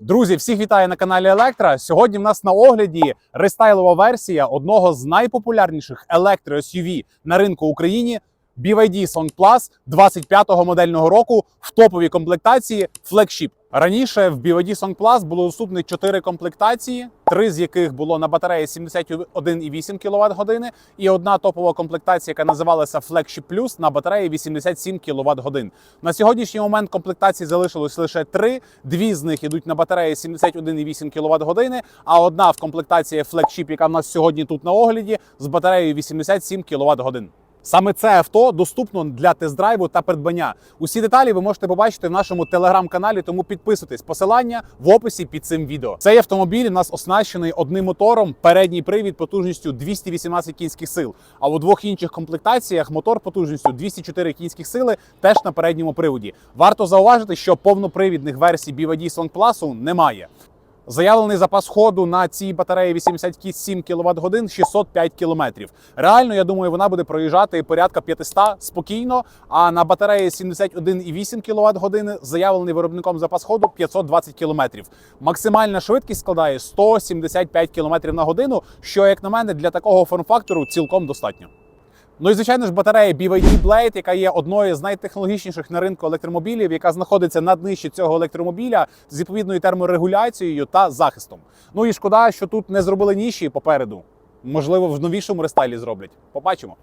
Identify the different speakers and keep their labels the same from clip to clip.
Speaker 1: Друзі, всіх вітаю на каналі Електра. Сьогодні в нас на огляді рестайлова версія одного з найпопулярніших електро-SUV на ринку України BYD Song Plus 25-го модельного року в топовій комплектації Flagship. Раніше в BYD Song Plus було доступні 4 комплектації, три з яких було на батареї 71,8 кВт години, і одна топова комплектація, яка називалася Flagship Plus на батареї 87 кВт годин. На сьогоднішній момент комплектацій залишилось лише три. Дві з них йдуть на батареї 71,8 кВт години, а одна в комплектації Flagship, яка в нас сьогодні тут на огляді, з батареєю 87 кВт годин. Саме це авто доступно для тест-драйву та придбання. Усі деталі ви можете побачити в нашому телеграм-каналі, тому підписуйтесь. Посилання в описі під цим відео. Цей автомобіль у нас оснащений одним мотором, передній привід потужністю 218 кінських сил. А у двох інших комплектаціях мотор потужністю 204 кінських сили теж на передньому приводі. Варто зауважити, що повнопривідних версій BYD Song Plus немає. Заявлений запас ходу на цій батареї 87 кВт годин 605 км. Реально, я думаю, вона буде проїжджати порядка 500 спокійно. А на батареї 71,8 кВт години заявлений виробником запас ходу 520 км. Максимальна швидкість складає 175 км на годину, що, як на мене, для такого форм-фактору цілком достатньо. Ну і звичайно ж батарея BYD Blade, яка є одною з найтехнологічніших на ринку електромобілів, яка знаходиться на днищі цього електромобіля з відповідною терморегуляцією та захистом. Ну і шкода, що тут не зробили ніші попереду. Можливо, в новішому рестайлі зроблять. Побачимо.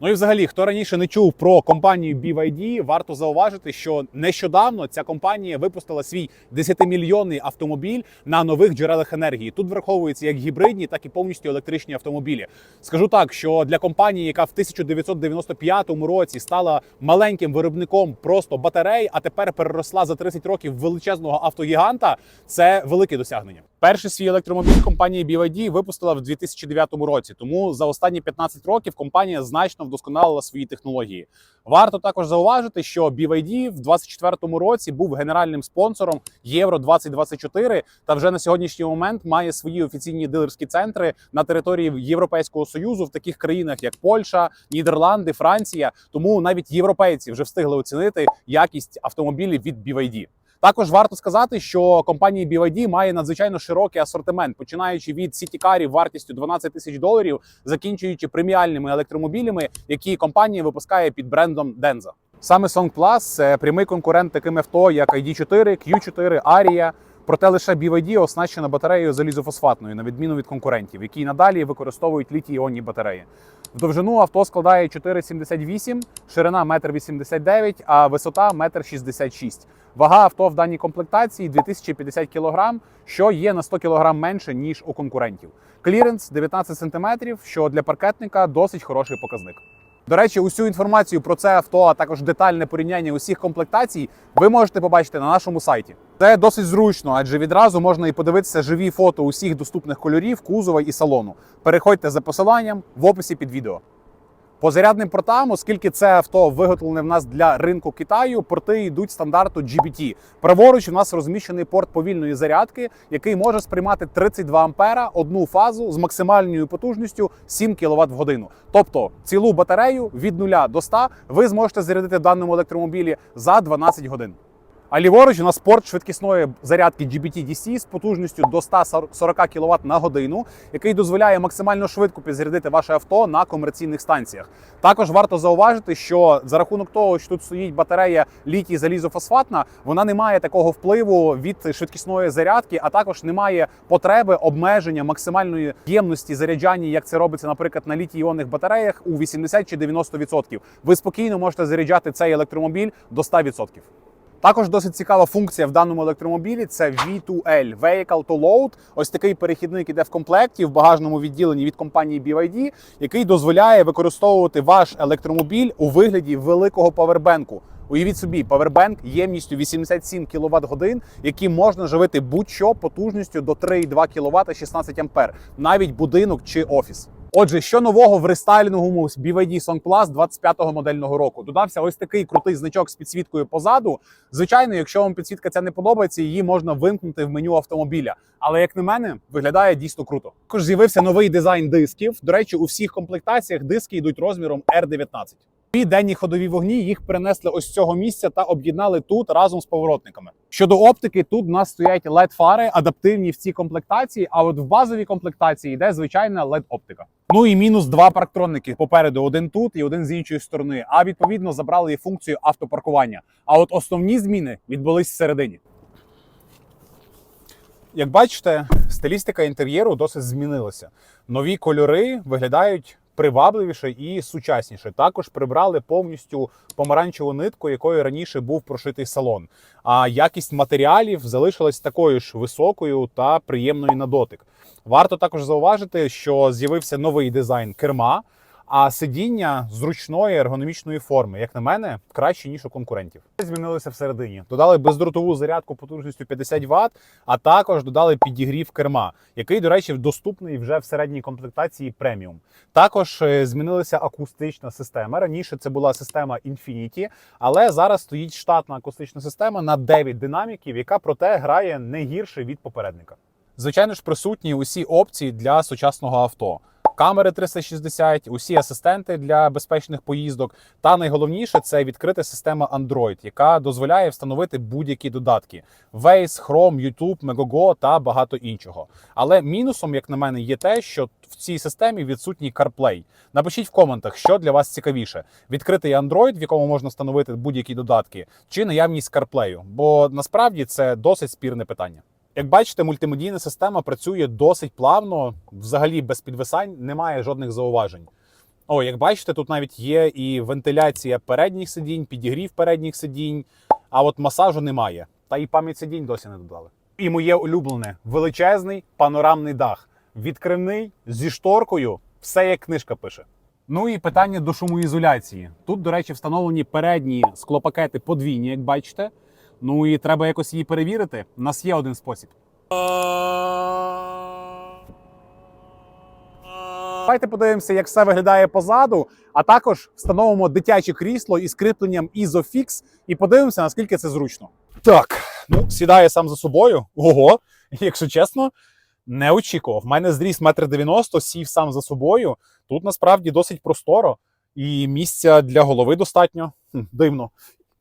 Speaker 1: Ну і взагалі, хто раніше не чув про компанію BYD, варто зауважити, що нещодавно ця компанія випустила свій 10-мільйонний автомобіль на нових джерелах енергії. Тут враховуються як гібридні, так і повністю електричні автомобілі. Скажу так, що для компанії, яка в 1995 році стала маленьким виробником просто батарей, а тепер переросла за 30 років величезного автогіганта, це велике досягнення. Перший свій електромобіль компанія BYD випустила в 2009 році. Тому за останні 15 років компанія значно вдосконалила свої технології. Варто також зауважити, що BYD в 2024 році був генеральним спонсором Євро 2024 та вже на сьогоднішній момент має свої офіційні дилерські центри на території Європейського союзу в таких країнах, як Польща, Нідерланди, Франція. Тому навіть європейці вже встигли оцінити якість автомобілів від BYD. Також варто сказати, що компанія BYD має надзвичайно широкий асортимент, починаючи від сітікарів вартістю 12 тисяч доларів, закінчуючи преміальними електромобілями, які компанія випускає під брендом Denza. Саме Song Plus – це прямий конкурент таким авто, як ID4, Q4, Aria. Проте лише BYD оснащена батареєю залізофосфатною, на відміну від конкурентів, які надалі використовують літій-іонні батареї. В довжину авто складає 4,78, ширина 1,89 м, а висота 1,66 м. Вага авто в даній комплектації 2050 кг, що є на 100 кг менше, ніж у конкурентів. Кліренс 19 см, що для паркетника досить хороший показник. До речі, усю інформацію про це авто, а також детальне порівняння усіх комплектацій, ви можете побачити на нашому сайті. Це досить зручно, адже відразу можна і подивитися живі фото усіх доступних кольорів, кузова і салону. Переходьте за посиланням в описі під відео. По зарядним портам, оскільки це авто виготовлене в нас для ринку Китаю, порти йдуть стандарту GBT. Праворуч у нас розміщений порт повільної зарядки, який може сприймати 32 ампера одну фазу з максимальною потужністю 7 кВт в годину. Тобто цілу батарею від 0 до 100 ви зможете зарядити в даному електромобілі за 12 годин. А ліворуч у нас порт швидкісної зарядки GBT-DC з потужністю до 140 кВт на годину, який дозволяє максимально швидко підзарядити ваше авто на комерційних станціях. Також варто зауважити, що за рахунок того, що тут стоїть батарея літій залізофосфатна, вона не має такого впливу від швидкісної зарядки, а також не має потреби обмеження максимальної ємності заряджання, як це робиться, наприклад, на літій-іонних батареях у 80 чи 90%. Ви спокійно можете заряджати цей електромобіль до 100%. Також досить цікава функція в даному електромобілі це V2L – Vehicle to Load. Ось такий перехідник іде в комплекті в багажному відділенні від компанії BYD, який дозволяє використовувати ваш електромобіль у вигляді великого павербенку. Уявіть собі, павербенк ємністю 87 кВт годин, які можна живити будь-що потужністю до 3,2 кВт 16 ампер, навіть будинок чи офіс. Отже, що нового в рестайлінговому BYD Song Plus 25-го модельного року? Додався ось такий крутий значок з підсвіткою позаду. Звичайно, якщо вам підсвітка ця не подобається, її можна вимкнути в меню автомобіля. Але як на мене, виглядає дійсно круто. Також з'явився новий дизайн дисків. До речі, у всіх комплектаціях диски йдуть розміром R19. І денні ходові вогні їх перенесли ось з цього місця та об'єднали тут разом з поворотниками. Щодо оптики, тут у нас стоять led фари адаптивні в цій комплектації. А от в базовій комплектації йде звичайна led оптика. Ну і мінус два парктронники попереду, один тут і один з іншої сторони. А відповідно забрали і функцію автопаркування. А от основні зміни відбулись всередині. Як бачите, стилістика інтер'єру досить змінилася. Нові кольори виглядають привабливіше і сучасніше. Також прибрали повністю помаранчеву нитку, якою раніше був прошитий салон. А якість матеріалів залишилась такою ж високою та приємною на дотик. Варто також зауважити, що з'явився новий дизайн керма, а сидіння зручної ергономічної форми, як на мене, краще ніж у конкурентів. Змінилися всередині. Додали бездротову зарядку потужністю 50 Вт, а також додали підігрів керма, який, до речі, доступний вже в середній комплектації преміум. Також е, змінилася акустична система. Раніше це була система Infinity, але зараз стоїть штатна акустична система на 9 динаміків, яка проте грає не гірше від попередника. Звичайно ж, присутні усі опції для сучасного авто. Камери 360, усі асистенти для безпечних поїздок. Та найголовніше це відкрита система Android, яка дозволяє встановити будь-які додатки: Waze, Chrome, YouTube, Megogo та багато іншого. Але мінусом, як на мене, є те, що в цій системі відсутній CarPlay. Напишіть в коментах, що для вас цікавіше: відкритий Android, в якому можна встановити будь-які додатки, чи наявність CarPlay, бо насправді це досить спірне питання. Як бачите, мультимедійна система працює досить плавно, взагалі без підвисань, немає жодних зауважень. О, як бачите, тут навіть є і вентиляція передніх сидінь, підігрів передніх сидінь, а от масажу немає. Та і пам'ять сидінь досі не додали. І моє улюблене величезний панорамний дах, відкривний зі шторкою, все як книжка пише. Ну і питання до шумоізоляції. Тут, до речі, встановлені передні склопакети подвійні, як бачите. Ну і треба якось її перевірити. У нас є один спосіб. Давайте подивимося, як все виглядає позаду, а також встановимо дитяче крісло із кріпленням Isofix і подивимося, наскільки це зручно. Так, ну сідає сам за собою. Ого, якщо чесно, не очікував. В мене зріс метр дев'яносто, сів сам за собою. Тут насправді досить просторо і місця для голови достатньо. Хм, дивно.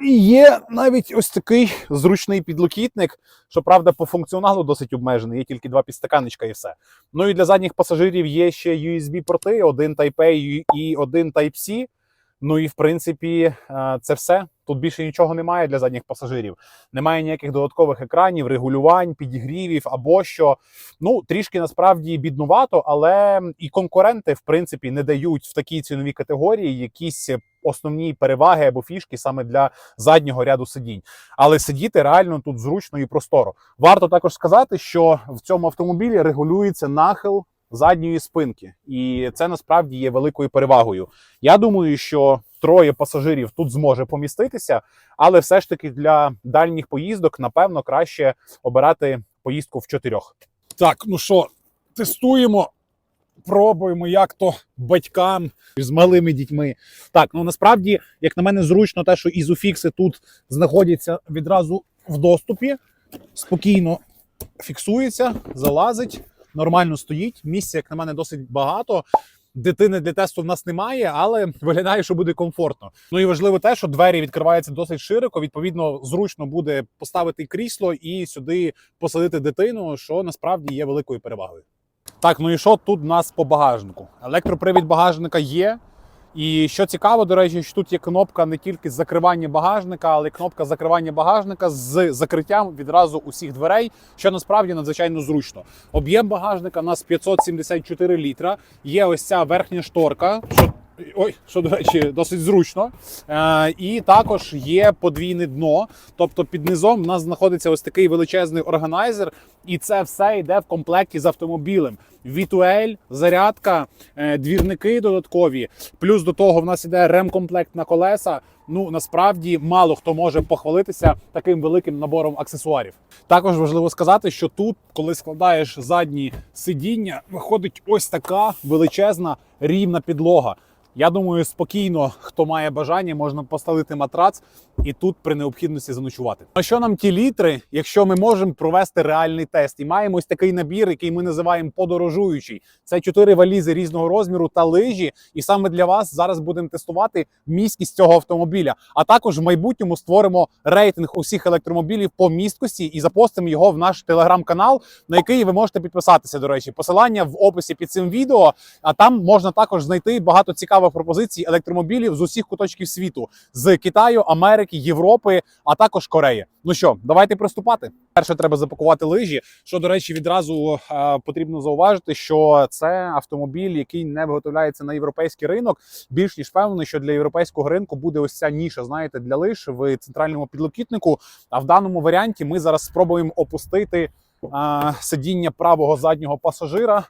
Speaker 1: І є навіть ось такий зручний підлокітник, що правда по функціоналу досить обмежений, є тільки два підстаканечка і все. Ну і для задніх пасажирів є ще USB-порти, один Type-A і один Type-C. Ну і в принципі е, це все. Тут більше нічого немає для задніх пасажирів. Немає ніяких додаткових екранів, регулювань, підігрівів або що. Ну трішки насправді біднувато, але і конкуренти в принципі не дають в такій ціновій категорії якісь основні переваги або фішки саме для заднього ряду сидінь. Але сидіти реально тут зручно і просторо. Варто також сказати, що в цьому автомобілі регулюється нахил задньої спинки, і це насправді є великою перевагою. Я думаю, що троє пасажирів тут зможе поміститися, але все ж таки для дальніх поїздок, напевно, краще обирати поїздку в чотирьох. Так, ну що, тестуємо. Пробуємо, як то батькам з малими дітьми. Так, ну насправді, як на мене, зручно те, що ізофікси тут знаходяться відразу в доступі, спокійно фіксується, залазить, нормально стоїть. Місця, як на мене, досить багато. Дитини для тесту в нас немає, але виглядає, що буде комфортно. Ну і важливо те, що двері відкриваються досить широко. Відповідно, зручно буде поставити крісло і сюди посадити дитину, що насправді є великою перевагою. Так, ну і що тут у нас по багажнику? Електропривід багажника є. І що цікаво, до речі, що тут є кнопка не тільки закривання багажника, але й кнопка закривання багажника з закриттям відразу усіх дверей, що насправді надзвичайно зручно. Об'єм багажника у нас 574 літра. Є ось ця верхня шторка. Що Ой, що до речі, досить зручно. Е, і також є подвійне дно. Тобто під низом у нас знаходиться ось такий величезний органайзер, і це все йде в комплекті з автомобілем. Вітуель, зарядка, е, двірники додаткові. Плюс до того в нас іде ремкомплект на колеса. Ну насправді мало хто може похвалитися таким великим набором аксесуарів. Також важливо сказати, що тут, коли складаєш задні сидіння, виходить ось така величезна рівна підлога. Я думаю, спокійно, хто має бажання, можна поставити матрац і тут при необхідності заночувати. А що нам ті літри, якщо ми можемо провести реальний тест? І маємо ось такий набір, який ми називаємо подорожуючий. Це чотири валізи різного розміру та лижі. І саме для вас зараз будемо тестувати місткість цього автомобіля. А також в майбутньому створимо рейтинг усіх електромобілів по місткості і запостимо його в наш телеграм-канал, на який ви можете підписатися. До речі, посилання в описі під цим відео. А там можна також знайти багато цікавих пропозицій електромобілів з усіх куточків світу з Китаю, Америки, Європи, а також Кореї. Ну що, давайте приступати. Перше треба запакувати лижі. Що до речі, відразу е, потрібно зауважити, що це автомобіль, який не виготовляється на європейський ринок. Більш ніж впевнений, що для європейського ринку буде ось ця ніша, знаєте, для лиж в центральному підлокітнику. А в даному варіанті ми зараз спробуємо опустити е, сидіння правого заднього пасажира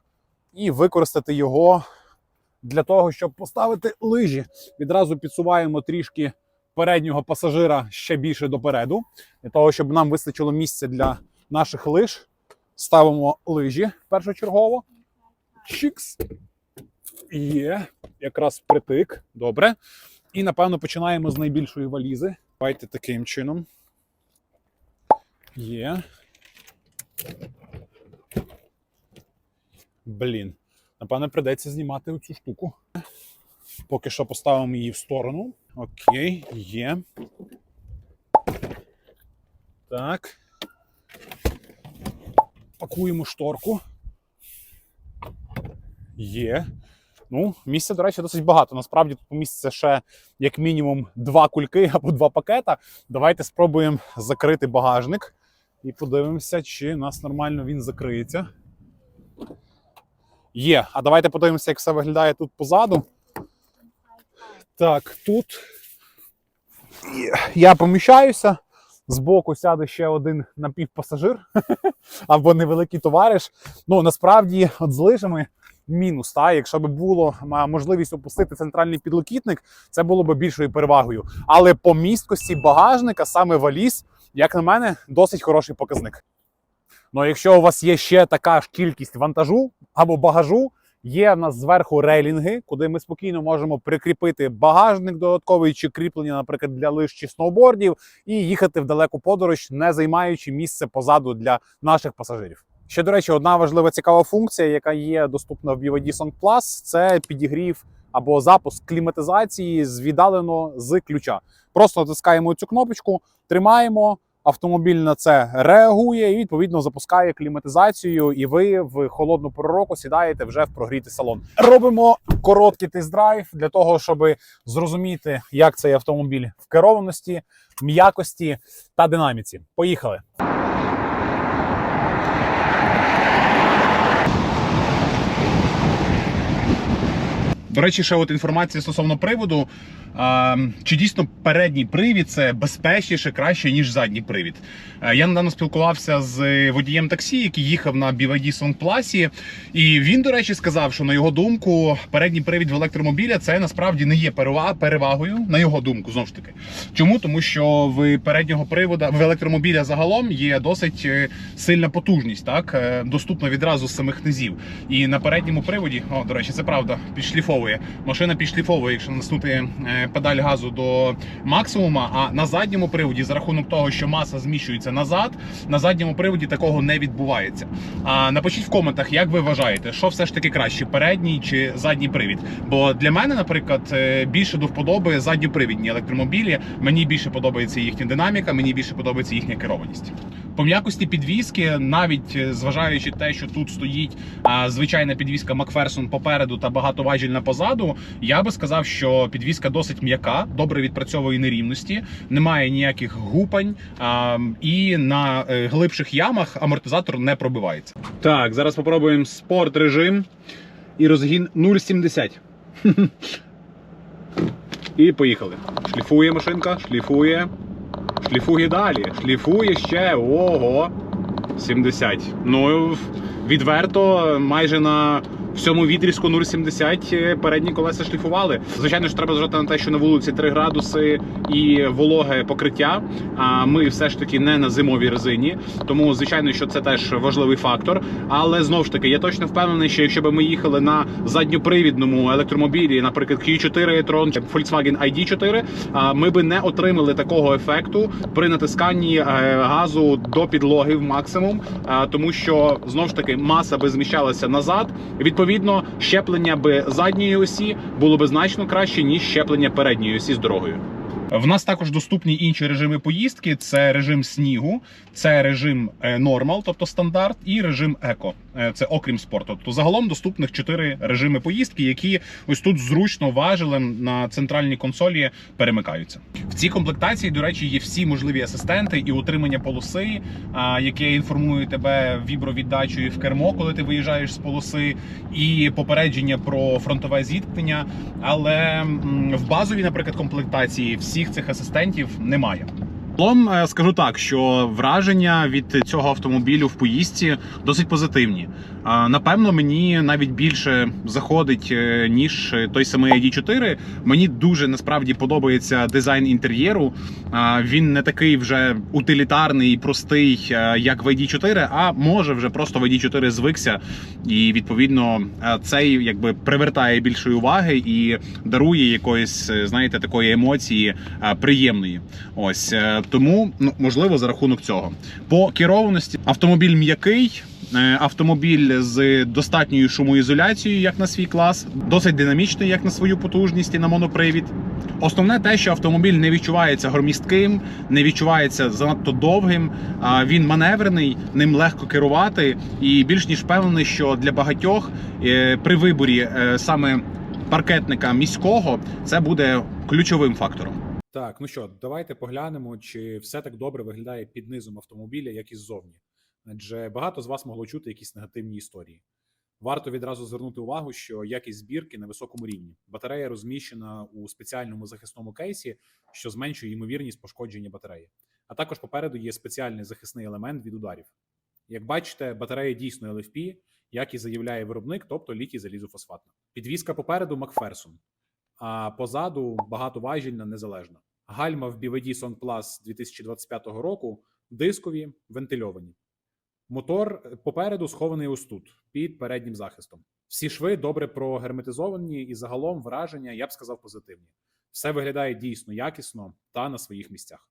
Speaker 1: і використати його для того, щоб поставити лижі. Відразу підсуваємо трішки переднього пасажира ще більше допереду, для того, щоб нам вистачило місця для наших лиж. Ставимо лижі першочергово. Чікс. Є. Якраз притик. Добре. І напевно починаємо з найбільшої валізи. Давайте таким чином. Є. Блін. Напевно, придеться знімати цю штуку. Поки що поставимо її в сторону. Окей, є. Так. Пакуємо шторку. Є. Ну, місця, до речі, досить багато. Насправді тут місця ще як мінімум два кульки або два пакета. Давайте спробуємо закрити багажник і подивимося, чи нас нормально він закриється. Є. А давайте подивимося, як все виглядає тут позаду. Так, тут я поміщаюся. Збоку сяде ще один напівпасажир або невеликий товариш. Ну насправді, от з лижами мінус. Та якщо б було можливість опустити центральний підлокітник, це було б більшою перевагою. Але по місткості багажника саме валіз, як на мене, досить хороший показник. Ну, якщо у вас є ще така ж кількість вантажу або багажу, є в нас зверху рейлінги, куди ми спокійно можемо прикріпити багажник додатковий чи кріплення, наприклад, для лиж чи сноубордів, і їхати в далеку подорож, не займаючи місце позаду для наших пасажирів. Ще, до речі, одна важлива цікава функція, яка є доступна в BYD Song Plus, це підігрів або запуск кліматизації з віддалено з ключа. Просто натискаємо цю кнопочку, тримаємо. Автомобіль на це реагує і відповідно запускає кліматизацію, і ви в холодну пору року сідаєте вже в прогрітий салон. Робимо короткий тест-драйв для того, щоб зрозуміти, як цей автомобіль в керованості, м'якості та динаміці. Поїхали. До речі, ще от інформація стосовно приводу. Чи дійсно передній привід це безпечніше, краще, ніж задній привід? Е, Я недавно спілкувався з водієм таксі, який їхав на BYD Song Plus, і він, до речі, сказав, що на його думку, передній привід в електромобіля це насправді не є перева- перевагою, на його думку, знову ж таки. Чому? Тому що в переднього привода в електромобіля загалом є досить е, сильна потужність, так е, доступна відразу з самих низів. І на передньому приводі, о, до речі, це правда, підшліфовує. Машина підшліфовує, якщо наснути педаль газу до максимума. А на задньому приводі, за рахунок того, що маса зміщується назад, на задньому приводі такого не відбувається. А напишіть в коментах, як ви вважаєте, що все ж таки краще, передній чи задній привід? Бо для мене, наприклад, е, більше до вподоби задньопривідні електромобілі. Мені більше подобається їхня динаміка, мені більше подобається їхня керованість. По м'якості підвіски, навіть е, зважаючи те, що тут стоїть а, звичайна підвіска Макферсон попереду та багатоважільна позаду, я би сказав, що підвіска досить м'яка, добре відпрацьовує нерівності, немає ніяких гупань, а, і на е, глибших ямах амортизатор не пробивається. Так, зараз спробуємо спорт режим і розгін 0,70. І поїхали. Шліфує машинка, шліфує. Шліфує далі. Шліфує ще. Ого. 70. Ну, відверто, майже на В цьому відрізку 0,70 е, передні колеса шліфували. Звичайно ж, треба зважати на те, що на вулиці 3 градуси і вологе покриття. А ми все ж таки не на зимовій резині. Тому, звичайно, що це теж важливий фактор. Але знову ж таки, я точно впевнений, що якщо б ми їхали на задньопривідному електромобілі, наприклад, Q4 e-tron чи Volkswagen ID4, а, ми би не отримали такого ефекту при натисканні е, газу до підлоги в максимум, тому що знову ж таки маса би зміщалася назад. Відповідно, щеплення би задньої осі було би значно краще ніж щеплення передньої осі з дорогою. В нас також доступні інші режими поїздки: це режим снігу, це режим е, нормал, тобто стандарт, і режим еко. Е, Це окрім спорту. Тобто загалом доступних чотири режими поїздки, які ось тут зручно важелем на центральній консолі перемикаються. В цій комплектації, до речі, є всі можливі асистенти і утримання полоси, яке інформує тебе вібровіддачею в кермо, коли ти виїжджаєш з полоси, і попередження про фронтове зіткнення. Але в базовій, наприклад, комплектації всіх цих асистентів немає. Загалом е, скажу так, що враження від цього автомобілю в поїздці досить позитивні. Напевно, мені навіть більше заходить е, ніж той самий ID4. Мені дуже насправді подобається дизайн інтер'єру. Він не такий вже утилітарний і простий, е, як в ID4, а може вже просто в ID4 звикся, і відповідно е, цей якби привертає більшої уваги і дарує якоїсь, е, знаєте, такої емоції е, приємної. Ось е, тому ну можливо за рахунок цього. По керованості автомобіль м'який. е, Автомобіль з достатньою шумоізоляцією, як на свій клас, досить динамічний, як на свою потужність і на монопривід. Основне те, що автомобіль не відчувається громістким, не відчувається занадто довгим. Він маневрений, ним легко керувати, і більш ніж впевнений, що для багатьох е, при виборі е, саме паркетника міського це буде ключовим фактором.
Speaker 2: Так, ну що, давайте поглянемо, чи все так добре виглядає під низом автомобіля, як і ззовні. Адже багато з вас могло чути якісь негативні історії. Варто відразу звернути увагу, що якість збірки на високому рівні. Батарея розміщена у спеціальному захисному кейсі, що зменшує ймовірність пошкодження батареї. А також попереду є спеціальний захисний елемент від ударів. Як бачите, батарея дійсно LFP, як і заявляє виробник, тобто літій залізофосфатна. Підвізка попереду Макферсон, а позаду багатоважільна незалежна. Гальма в BVD Song Plus 2025 року дискові вентильовані. Мотор е, попереду схований ось тут, під переднім захистом. Всі шви добре прогерметизовані і загалом враження, я б сказав, позитивні. Все виглядає дійсно якісно та на своїх місцях.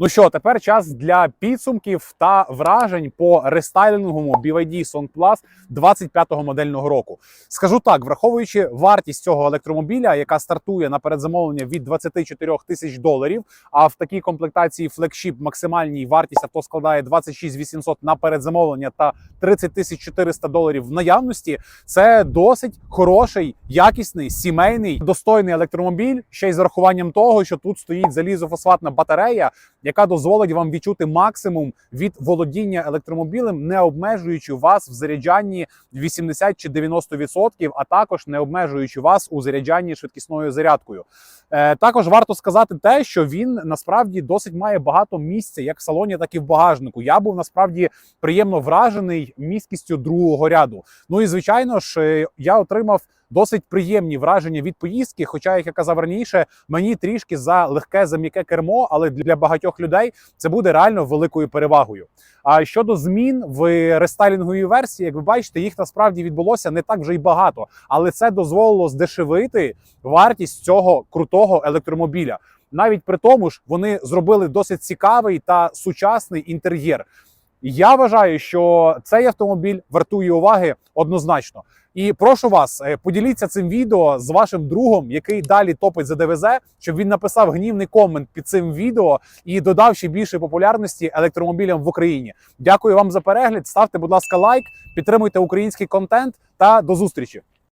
Speaker 1: Ну що, тепер час для підсумків та вражень по рестайлінговому BYD Song Plus 25-го модельного року. Скажу так, враховуючи вартість цього електромобіля, яка стартує на передзамовлення від 24 тисяч доларів. А в такій комплектації флекшіп максимальній вартість авто складає 26 800 на передзамовлення та 30 тисяч 400 доларів в наявності. Це досить хороший, якісний, сімейний, достойний електромобіль. Ще й з урахуванням того, що тут стоїть залізофосфатна батарея, яка дозволить вам відчути максимум від володіння електромобілем, не обмежуючи вас в заряджанні 80 чи 90%, а також не обмежуючи вас у заряджанні швидкісною зарядкою. Е, також варто сказати те, що він насправді досить має багато місця, як в салоні, так і в багажнику. Я був насправді приємно вражений місткістю другого ряду. Ну і звичайно ж, е, я отримав. Досить приємні враження від поїздки. Хоча, як я казав раніше, мені трішки за легке за м'яке кермо, але для багатьох людей це буде реально великою перевагою. А щодо змін в рестайлінговій версії, як ви бачите, їх насправді відбулося не так вже й багато, але це дозволило здешевити вартість цього крутого електромобіля. Навіть при тому ж вони зробили досить цікавий та сучасний інтер'єр. Я вважаю, що цей автомобіль вартує уваги однозначно. І прошу вас, е, поділіться цим відео з вашим другом, який далі топить за ДВЗ, щоб він написав гнівний комент під цим відео і додав ще більше популярності електромобілям в Україні. Дякую вам за перегляд. Ставте, будь ласка, лайк, підтримуйте український контент та до зустрічі.